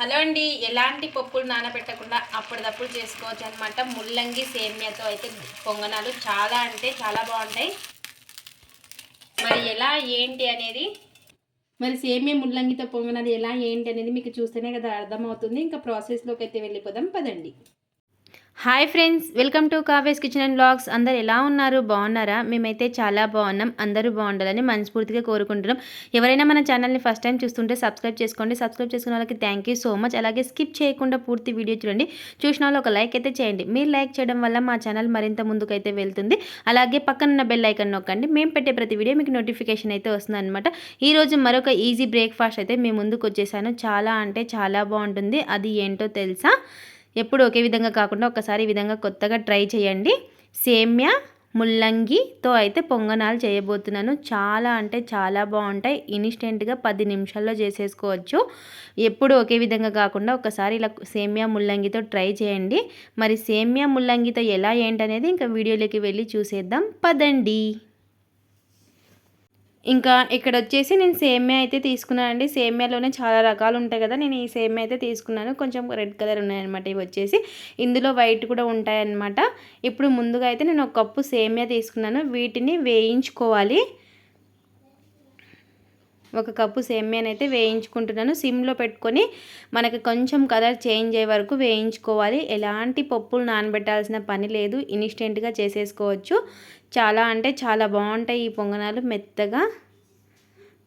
Hello అండి. ఎలాంటి పప్పులు నానబెట్టకుండా అప్పటిదప్పుడు చేసుకోవచ్చు అనమాట ముల్లంగి సేమ్యాతో అయితే పొంగనాలు చాలా అంటే చాలా బాగుంటాయి. మరి ఎలా ఏంటి అనేది? మరి సేమ్య ముల్లంగితో పొంగనాలు ఎలా ఏంటి అనేది మీకు చూస్తేనే కదా అర్థమవుతుంది. ఇంకా ప్రాసెస్లోకి అయితే వెళ్ళిపోదాం. పదండి. Hi friends welcome to Kaves kitchen and vlogs. అందరు ఎలా ఉన్నారు? బాగున్నారా? మేమైతే చాలా బాగున్నాం. అందరూ బాగుండాలని మనస్ఫూర్తిగా కోరుకుంటున్నాం. ఎవరైనా మన ఛానల్ని ఫస్ట్ టైం చూస్తుంటే సబ్స్క్రైబ్ చేసుకోండి. సబ్స్క్రైబ్ చేసుకున్న వాళ్ళకి థ్యాంక్ యూ సో మచ్ అలాగే స్కిప్ చేయకుండా పూర్తి వీడియో చూడండి. చూసిన వాళ్ళు ఒక లైక్ అయితే చేయండి. మీరు లైక్ చేయడం వల్ల మా ఛానల్ మరింత ముందుకైతే వెళ్తుంది. అలాగే పక్కన ఉన్న బెల్ ఐకన్ నొక్కండి. మేము పెట్టే ప్రతి వీడియో మీకు నోటిఫికేషన్ అయితే వస్తుంది అనమాట ఈరోజు మరొక ఈజీ బ్రేక్ఫాస్ట్ అయితే మేము ముందుకు వచ్చేసాను. చాలా అంటే చాలా బాగుంటుంది. అది ఏంటో తెలుసా? ఎప్పుడు ఒకే విధంగా కాకుండా ఒకసారి ఈ విధంగా కొత్తగా ట్రై చేయండి. సేమ్యా ముల్లంగితో అయితే పొంగనాలు చేయబోతున్నాను. చాలా అంటే చాలా బాగుంటాయి. ఇన్స్టెంట్గా పది నిమిషాల్లో చేసేసుకోవచ్చు. ఎప్పుడు ఒకే విధంగా కాకుండా ఒకసారి ఇలా సేమ్యా ముల్లంగితో ట్రై చేయండి. మరి సేమ్యా ముల్లంగితో ఎలా ఏంటనేది ఇంకా వీడియోలోకి వెళ్ళి చూసేద్దాం. పదండి. ఇంకా ఇక్కడ వచ్చేసి నేను సేమ్యా అయితే తీసుకున్నాను అండి సేమ్యాలోనే చాలా రకాలు ఉంటాయి కదా నేను ఈ సేమ్యా అయితే తీసుకున్నాను. కొంచెం రెడ్ కలర్ ఉన్నాయన్నమాట ఇవి వచ్చేసి. ఇందులో వైట్ కూడా ఉంటాయన్నమాట. ఇప్పుడు ముందుగా అయితే నేను ఒక కప్పు సేమ్యా తీసుకున్నాను. వీటిని వేయించుకోవాలి. ఒక కప్పు సేమ్యానైతే అయితే వేయించుకుంటున్నాను. సిమ్లో పెట్టుకొని మనకి కొంచెం కలర్ చేంజ్ అయ్యే వరకు వేయించుకోవాలి. ఎలాంటి పప్పులు నానబెట్టాల్సిన పని లేదు. ఇన్స్టెంట్గా చేసేసుకోవచ్చు. చాలా అంటే చాలా బాగుంటాయి ఈ పొంగనాలు. మెత్తగా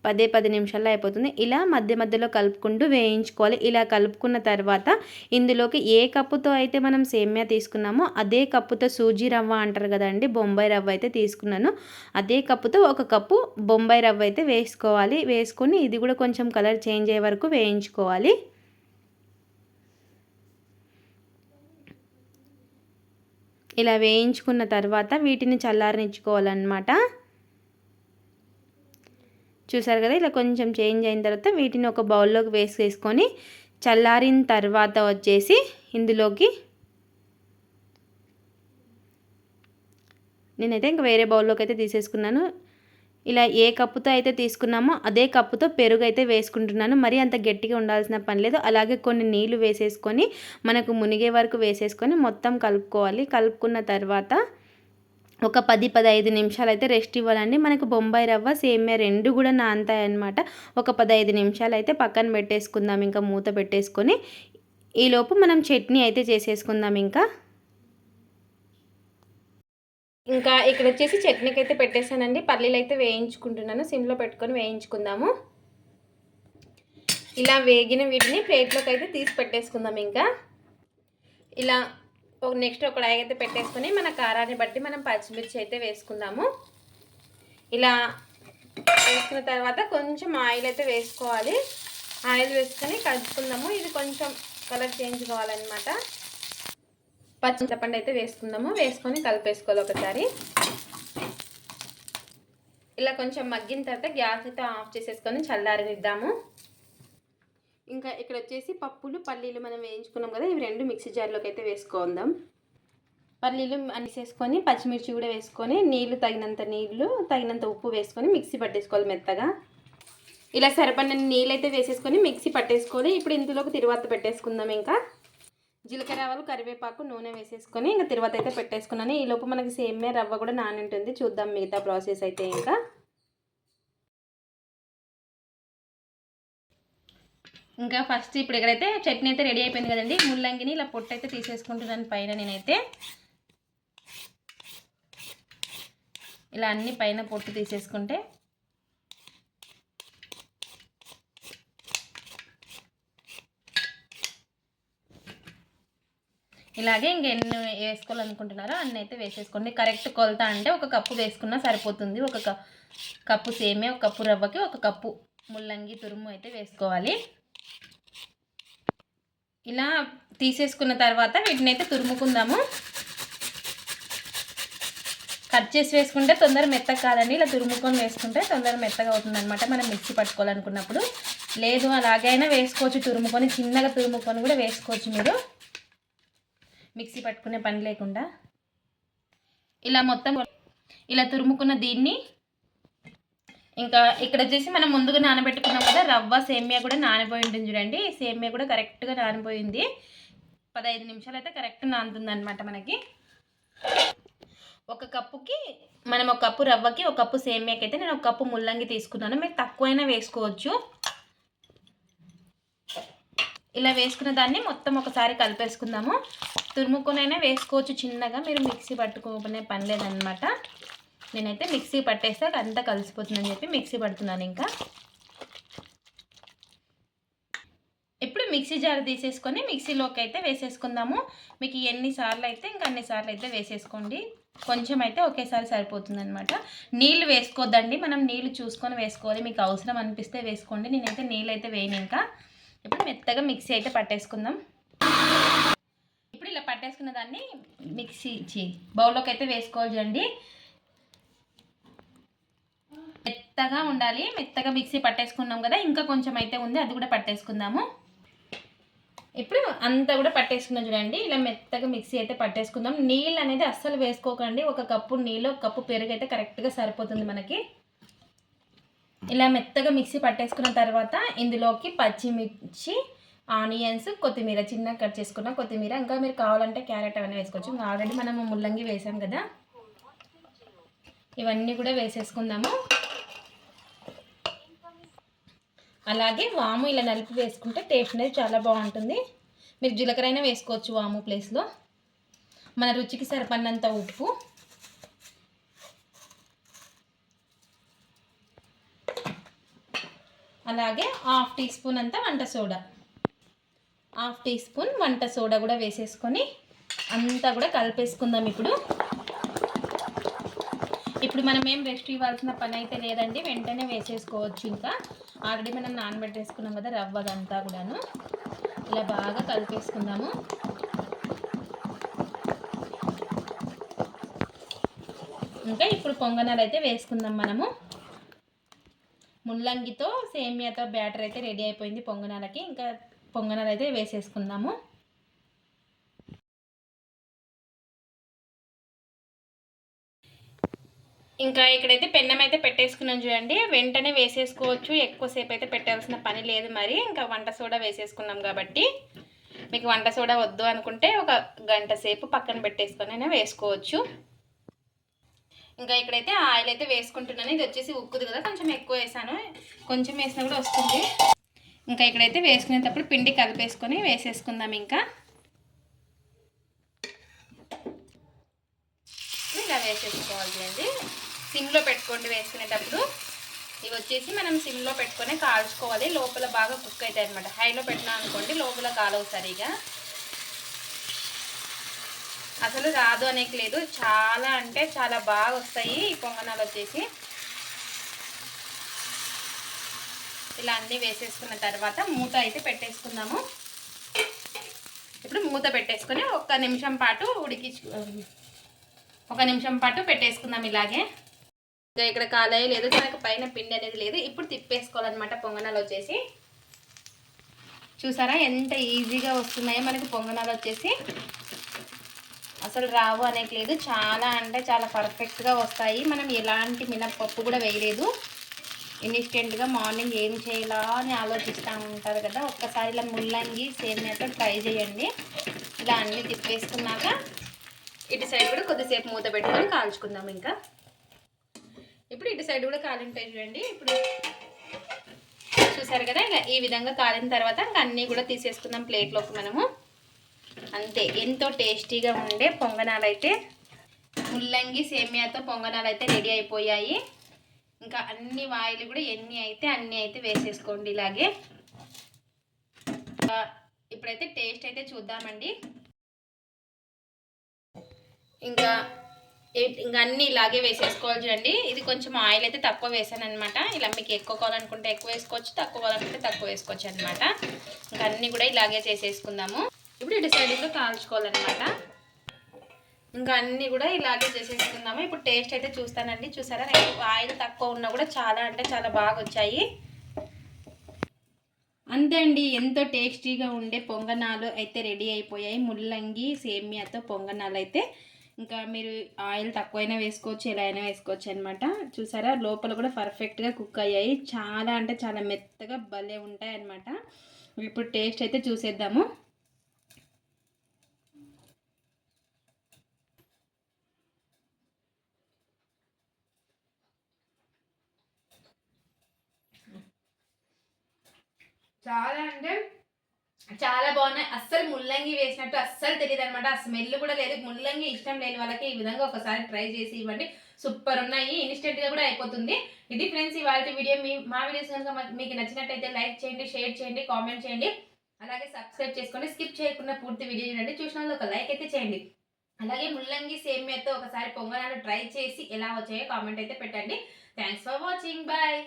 పదే పది నిమిషాల్లో అయిపోతుంది. ఇలా మధ్య మధ్యలో కలుపుకుంటూ వేయించుకోవాలి. ఇలా కలుపుకున్న తర్వాత ఇందులోకి ఏ కప్పుతో అయితే మనం సేమ్యా తీసుకున్నామో అదే కప్పుతో సూజీ రవ్వ అంటారు కదండి బొంబాయి రవ్వ అయితే తీసుకున్నాను. అదే కప్పుతో ఒక కప్పు బొంబాయి రవ్వ అయితే వేసుకోవాలి. వేసుకొని ఇది కూడా కొంచెం కలర్ చేంజ్ అయ్యే వరకు వేయించుకోవాలి. ఇలా వేయించుకున్న తర్వాత వీటిని చల్లారనిచ్చుకోవాలన్నమాట. చూసారు కదా ఇలా కొంచెం చేంజ్ అయిన తర్వాత వీటిని ఒక బౌల్లోకి వేసేసుకొని చల్లారిన తర్వాత వచ్చేసి ఇందులోకి నేనైతే ఇంకా వేరే బౌల్లోకి అయితే తీసేసుకున్నాను. ఇలా ఏ కప్పుతో అయితే తీసుకున్నామో అదే కప్పుతో పెరుగు అయితే వేసుకుంటున్నాను. మరి అంత గట్టిగా ఉండాల్సిన పని లేదు. అలాగే కొన్ని నీళ్ళు వేసేసుకొని మనకు మునిగే వరకు వేసేసుకొని మొత్తం కలుపుకోవాలి. కలుపుకున్న తర్వాత ఒక పది పదహైదు నిమిషాలు అయితే రెస్ట్ ఇవ్వాలండి. మనకు బొంబాయి రవ్వ సేమియా రెండు కూడా నానతాయి అనమాట ఒక పదహైదు నిమిషాలు అయితే పక్కన పెట్టేసుకుందాం. ఇంకా మూత పెట్టేసుకొని ఈలోపు మనం చట్నీ అయితే చేసేసుకుందాం ఇంకా. ఇంకా ఇక్కడ వచ్చేసి చట్నీకి అయితే పెట్టేశానండి. పల్లీలు అయితే వేయించుకుంటున్నాను. సిమ్లో పెట్టుకొని వేయించుకుందాము. ఇలా వేగిన వీటిని ప్లేట్లోకి అయితే తీసి పెట్టేసుకుందాం ఇంకా. ఇలా ఒక నెక్స్ట్ ఒక డై అయితే పెట్టేసుకొని మన కారాన్ని బట్టి మనం పచ్చిమిర్చి అయితే వేసుకుందాము. ఇలా వేసుకున్న తర్వాత కొంచెం ఆయిల్ అయితే వేసుకోవాలి. ఆయిల్ వేసుకొని కలుపుకుందాము. ఇది కొంచెం కలర్ చేంజ్ కావాలన్నమాట. పచ్చి అయితే వేసుకుందాము. వేసుకొని కలిపేసుకోవాలి ఒకసారి. ఇలా కొంచెం మగ్గిన తర్వాత గ్యాస్ అయితే ఆఫ్ చేసేసుకొని చల్లారనిద్దాము. ఇంకా ఇక్కడ వచ్చేసి పప్పులు పల్లీలు మనం వేయించుకున్నాం కదా ఇవి రెండు మిక్సీ జార్లోకి అయితే వేసుకుందాం. పల్లీలు అనిసేసుకొని పచ్చిమిర్చి కూడా వేసుకొని నీళ్ళు తగినంత నీళ్ళు తగినంత ఉప్పు వేసుకొని మిక్సీ పట్టేసుకోవాలి మెత్తగా. ఇలా సరిపడిన నీళ్ళు అయితే వేసేసుకొని మిక్సీ పట్టేసుకొని ఇప్పుడు ఇందులోకి తిరువాత పెట్టేసుకుందాం ఇంకా. జీలకర్ర ఆవాలు కరివేపాకు నూనె వేసేసుకొని ఇంకా తిరువాత అయితే పెట్టేసుకున్నాను. ఈలోపు మనకి సేమే రవ్వ కూడా నాని ఉంటుంది చూద్దాం మిగతా ప్రాసెస్ అయితే ఇంకా. ఇంకా ఫస్ట్ ఇప్పుడు ఇక్కడైతే చట్నీ అయితే రెడీ అయిపోయింది కదండి. ముల్లంగిని ఇలా పొట్టు అయితే తీసేసుకుంటున్నాను పైన నేనైతే ఇలా అన్ని పైన పొట్టు తీసేసుకుంటే ఇలాగే ఇంకెన్ని వేసుకోవాలనుకుంటున్నారో అన్ని అయితే వేసేసుకోండి. కరెక్ట్ కొలత అంటే ఒక కప్పు వేసుకున్నా సరిపోతుంది. ఒక కప్పు సేమే ఒక కప్పు రవ్వకి ఒక కప్పు ముల్లంగి తురుము అయితే వేసుకోవాలి. ఇలా తీసేసుకున్న తర్వాత వీటిని అయితే తురుముకుందాము. కట్ చేసి వేసుకుంటే తొందర మెత్తగా కాదండి. ఇలా తురుముకొని వేసుకుంటే తొందర మెత్తగా అవుతుంది అనమాట మనం మిక్సీ పట్టుకోవాలనుకున్నప్పుడు. లేదు అలాగైనా వేసుకోవచ్చు. తురుముకొని చిన్నగా తురుముకొని కూడా వేసుకోవచ్చు మీరు. మిక్సీ పట్టుకునే పని లేకుండా. ఇలా మొత్తం ఇలా తురుముకున్న దీన్ని ఇంకా ఇక్కడ వచ్చేసి మనం ముందుగా నానబెట్టుకున్నాం కదా రవ్వ సేమియా కూడా నానిపోయి ఉంటుంది చూడండి. సేమియా కూడా కరెక్ట్గా నానిపోయింది. పదహైదు నిమిషాలు అయితే కరెక్ట్ నానుతుంది అనమాట మనకి. ఒక కప్పుకి మనం ఒక కప్పు రవ్వకి ఒక కప్పు సేమియాకి అయితే నేను ఒక కప్పు ముల్లంగి తీసుకున్నాను. మీరు తక్కువైనా వేసుకోవచ్చు. ఇలా వేసుకున్న దాన్ని మొత్తం ఒకసారి కలిపేసుకుందాము. తురుముకునైనా వేసుకోవచ్చు చిన్నగా. మీరు మిక్సీ పట్టుకోనే పని లేదనమాట నేనైతే మిక్సీ పట్టేస్తే అంతా కలిసిపోతుందని చెప్పి మిక్సీ పడుతున్నాను ఇంకా. ఇప్పుడు మిక్సీ జార్ తీసేసుకొని మిక్సీలోకి అయితే వేసేసుకుందాము. మీకు ఎన్నిసార్లు అయితే ఇంకా అన్నిసార్లు అయితే వేసేసుకోండి. కొంచెం అయితే ఒకేసారి సరిపోతుంది అనమాట నీళ్ళు వేసుకోవద్దండి మనం నీళ్ళు చూసుకొని వేసుకోవాలి. మీకు అవసరం అనిపిస్తే వేసుకోండి. నేనైతే నీళ్ళు అయితే వేయను ఇంకా. ఇప్పుడు మెత్తగా మిక్సీ అయితే పట్టేసుకుందాం. ఇప్పుడు ఇలా పట్టేసుకున్న దాన్ని మిక్సీ బౌల్లోకి అయితే వేసుకోవాలి చూడండి మెత్తగా ఉండాలి. మెత్తగా మిక్సీ పట్టేసుకున్నాం కదా ఇంకా కొంచెం అయితే ఉంది అది కూడా పట్టేసుకుందాము. ఇప్పుడు అంతా కూడా పట్టేసుకున్నాం చూడండి ఇలా మెత్తగా మిక్సీ అయితే పట్టేసుకుందాం. నీళ్ళు అనేది అస్సలు వేసుకోకండి ఒక కప్పు నీళ్ళు ఒక కప్పు పెరుగు అయితే కరెక్ట్గా సరిపోతుంది మనకి. ఇలా మెత్తగా మిక్సీ పట్టేసుకున్న తర్వాత ఇందులోకి పచ్చిమిర్చి ఆనియన్స్ కొత్తిమీర చిన్నగా కట్ చేసుకున్న. కొత్తిమీర ఇంకా మీరు కావాలంటే క్యారెట్ అవన్నీ వేసుకోవచ్చు. ఇంకా ఆల్రెడీ మనం ముల్లంగి వేసాం కదా ఇవన్నీ కూడా వేసేసుకుందాము. అలాగే వాము ఇలా నలిపి వేసుకుంటే టేస్ట్ అనేది చాలా బాగుంటుంది. మీరు జీలకర్ర అయినా వేసుకోవచ్చు వాము ప్లేస్లో. మన రుచికి సరిపడినంత ఉప్పు. అలాగే హాఫ్ టీ స్పూన్ అంతా వంట సోడా. హాఫ్ టీ స్పూన్ వంట సోడా కూడా వేసేసుకొని అంతా కూడా కలిపేసుకుందాం ఇప్పుడు. ఇప్పుడు మనం ఏం రెస్ట్ ఇవ్వాల్సిన పని అయితే లేదండి వెంటనే వేసేసుకోవచ్చు ఇంకా. ఆల్రెడీ మనం నానబెట్టేసుకున్నాం కదా రవ్వదంతా కూడాను. ఇలా బాగా కలిపేసుకుందాము. ఇంకా ఇప్పుడు పొంగనాలు అయితే వేసుకుందాం మనము. ముల్లంగితో సేమియాతో బ్యాటర్ అయితే రెడీ అయిపోయింది పొంగనాలకి. ఇంకా పొంగనాలు అయితే వేసేసుకుందాము. ఇంకా ఇక్కడైతే పెన్నం అయితే పెట్టేసుకున్నాం చూడండి. వెంటనే వేసేసుకోవచ్చు. ఎక్కువసేపు అయితే పెట్టాల్సిన పని లేదు మరి. ఇంకా వంట సోడా వేసేసుకున్నాం కాబట్టి. మీకు వంట సోడా వద్దు అనుకుంటే ఒక గంట సేపు పక్కన పెట్టేసుకొని అయినా వేసుకోవచ్చు. ఇంకా ఇక్కడైతే ఆయిల్ అయితే వేసుకుంటున్నాను. ఇది వచ్చేసి ఉక్కుది కదా. కొంచెం ఎక్కువ వేసాను. కొంచెం వేసినా కూడా వస్తుంది. ఇంకా ఇక్కడైతే వేసుకునేటప్పుడు పిండి కలిపేసుకొని వేసేసుకుందాం ఇంకా. ఇలా వేసేసుకోవాలి అండి సిమ్లో పెట్టుకోండి వేసుకునేటప్పుడు. ఇవి వచ్చేసి మనం సిమ్లో పెట్టుకొని కాల్చుకోవాలి. లోపల బాగా కుక్ అవుతాయి అనమాట హైలో పెట్టినా అనుకోండి లోపల కాలవు సరిగా. అసలు రాదు అనేక లేదు. చాలా అంటే చాలా బాగా వస్తాయి ఈ పొంగనాలు వచ్చేసి. ఇలా అన్నీ వేసేసుకున్న తర్వాత మూత అయితే పెట్టేసుకుందాము. ఇప్పుడు మూత పెట్టేసుకొని ఒక్క నిమిషం పాటు ఉడికి ఒక నిమిషం పాటు పెట్టేసుకుందాం ఇలాగే. ఇంకా ఇక్కడ కాలేయ లేదు మనకు పైన పిండి అనేది లేదు. ఇప్పుడు తిప్పేసుకోవాలన్నమాట పొంగనాలు వచ్చేసి. చూసారా ఎంత ఈజీగా వస్తున్నాయో మనకి పొంగనాలు వచ్చేసి. అసలు రావు అనేది లేదు. చాలా అంటే చాలా పర్ఫెక్ట్గా వస్తాయి. మనం ఎలాంటి మినప్పప్పు కూడా వేయలేదు. ఇన్స్టెంట్గా మార్నింగ్ ఏం చేయాలా అని ఆలోచిస్తూ ఉంటారు కదా. ఒక్కసారి ఇలా ముల్లంగి సేమియాతో ట్రై చేయండి. ఇలా అన్నీ తిప్పేసుకున్నాక ఇటు సైడ్ కూడా కొద్దిసేపు మూత పెట్టుకొని కాల్చుకుందాం ఇంకా. ఇటు సైడ్ కూడా కాలింటాయి చూడండి. ఇప్పుడు చూసారు కదా ఇలా ఈ విధంగా కాలిన తర్వాత ఇంకా అన్నీ కూడా తీసేసుకుందాం ప్లేట్లోకి మనము. అంతే ఎంతో టేస్టీగా ఉండే పొంగనాలు అయితే. ముల్లంగి సేమియాతో పొంగనాలు అయితే రెడీ అయిపోయాయి. ఇంకా అన్ని వాయిలు కూడా ఎన్ని అయితే అన్నీ అయితే వేసేసుకోండి ఇలాగే. ఇప్పుడైతే టేస్ట్ అయితే చూద్దామండి. ఇంకా ఇంకా అన్నీ ఇలాగే వేసేసుకోవాలి చూడండి ఇది కొంచెం ఆయిల్ అయితే తక్కువ వేసాను అనమాట ఇలా మీకు ఎక్కువ కావాలనుకుంటే ఎక్కువ వేసుకోవచ్చు తక్కువ కావాలనుకుంటే తక్కువ వేసుకోవచ్చు అనమాట ఇంకా అన్నీ కూడా ఇలాగే చేసేసుకుందాము. ఇప్పుడు ఇటు సైడ్ కాల్చుకోవాలన్నమాట. ఇంకా అన్నీ కూడా ఇలాగే చేసేసుకుందాము. ఇప్పుడు టేస్ట్ అయితే చూస్తానండి. చూసారా? ఆయిల్ తక్కువ ఉన్నా కూడా చాలా అంటే చాలా బాగా వచ్చాయి. అంతే అండి. ఎంతో టేస్టీగా ఉండే పొంగనాలు అయితే రెడీ అయిపోయాయి. ముల్లంగి సేమియాతో పొంగనాలు అయితే ఇంకా మీరు ఆయిల్ తక్కువైనా వేసుకోవచ్చు ఎలా అయినా వేసుకోవచ్చు అనమాట చూసారా? లోపల కూడా పర్ఫెక్ట్గా కుక్ అయ్యాయి. చాలా అంటే చాలా మెత్తగా భలే ఉంటాయి అనమాట ఇప్పుడు టేస్ట్ అయితే చూసేద్దాము. చాలా అంటే చాలా బాగున్నాయి. అస్సలు ముల్లంగి వేసినట్టు అస్సలు తెలియదు అనమాట ఆ స్మెల్ కూడా లేదు. ముల్లంగి ఇష్టం లేని వాళ్ళకి ఈ విధంగా ఒకసారి ట్రై చేసి ఇవ్వండి. సూపర్ ఉన్నాయి. ఇన్స్టెంట్గా కూడా అయిపోతుంది. ఇది ఫ్రెండ్స్ ఇవాళ వీడియో మీ మా వీడియోస్ కనుక మీకు నచ్చినట్టయితే లైక్ చేయండి షేర్ చేయండి కామెంట్ చేయండి. అలాగే సబ్స్క్రైబ్ చేసుకోండి స్కిప్ చేయకుండా పూర్తి వీడియో చూడండి. చూసిన ఒక లైక్ అయితే చేయండి. అలాగే ముల్లంగి సేమియాతో ఒకసారి పొంగనాలు ట్రై చేసి ఎలా వచ్చాయో కామెంట్ అయితే పెట్టండి. Thanks for watching bye